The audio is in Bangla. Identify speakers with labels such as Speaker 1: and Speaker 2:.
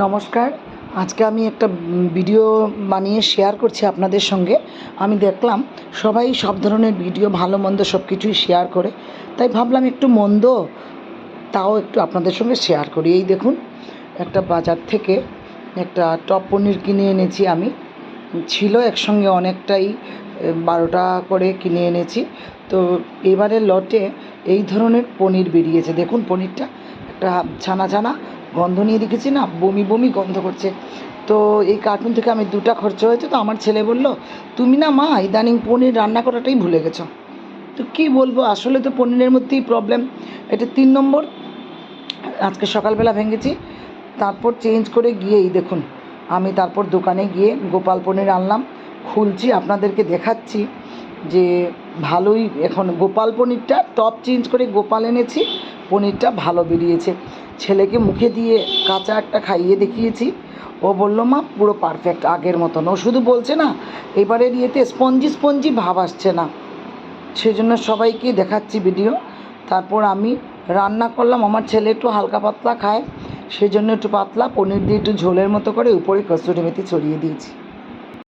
Speaker 1: নমস্কার। আজকে আমি একটা ভিডিও বানিয়ে শেয়ার করছি আপনাদের সঙ্গে। আমি দেখলাম সবাই সব ধরনের ভিডিও, ভালো, মন্দ সব কিছুই শেয়ার করে। তাই ভাবলাম একটু মন্দ তাও একটু আপনাদের সঙ্গে শেয়ার করি। এই দেখুন, একটা বাজার থেকে একটা টপ পনির কিনে এনেছি আমি। ছিল একসঙ্গে অনেকটাই বারোটা করে কিনে এনেছি। তো এবারে লটে এই ধরনের পনির বেরিয়েছে। দেখুন পনিরটা। একটা ছানা ছানা, গন্ধ নিয়ে দেখেছি না, বমি বমি গন্ধ করছে। তো এই কার্টুন থেকে আমি দুটা খরচ হয়েছে, তো আমার ছেলে বলল, তুমি না মা, ইদানিং পনির রান্না করাটাই ভুলে গেছো। তো কী বলব, আসলে তো পনিরের মধ্যেই প্রবলেম এটা তিন নম্বর, আজকে সকালবেলা ভেঙেছি। তারপর চেঞ্জ করে গিয়েই দেখুন, আমি তারপর দোকানে গিয়ে গোপাল পনির আনলাম, খুলছি, আপনাদেরকে দেখাচ্ছি। যে ভালোই এখন গোপাল পনিরটা টপ চেঞ্জ করে গোপাল এনেছি, পনিরটা ভালো বেরিয়েছে। ছেলেকে মুখে দিয়ে কাঁচা একটা খাইয়ে দেখিয়েছি। ও বলল, মা, পুরো পারফেক্ট আগের মতন। ও শুধু বলছে না, এবারের ইয়েতে স্পঞ্জি স্পঞ্জি ভাব আসছে না। সেজন্য সবাইকে দেখাচ্ছি ভিডিও তারপর আমি রান্না করলাম, আমার ছেলে একটু হালকা পাতলা খায়। সেজন্য একটু পাতলা, পনির দিয়ে একটু ঝোলের মতো করে উপরে কস্তুরি মেথি ছড়িয়ে দিয়েছি।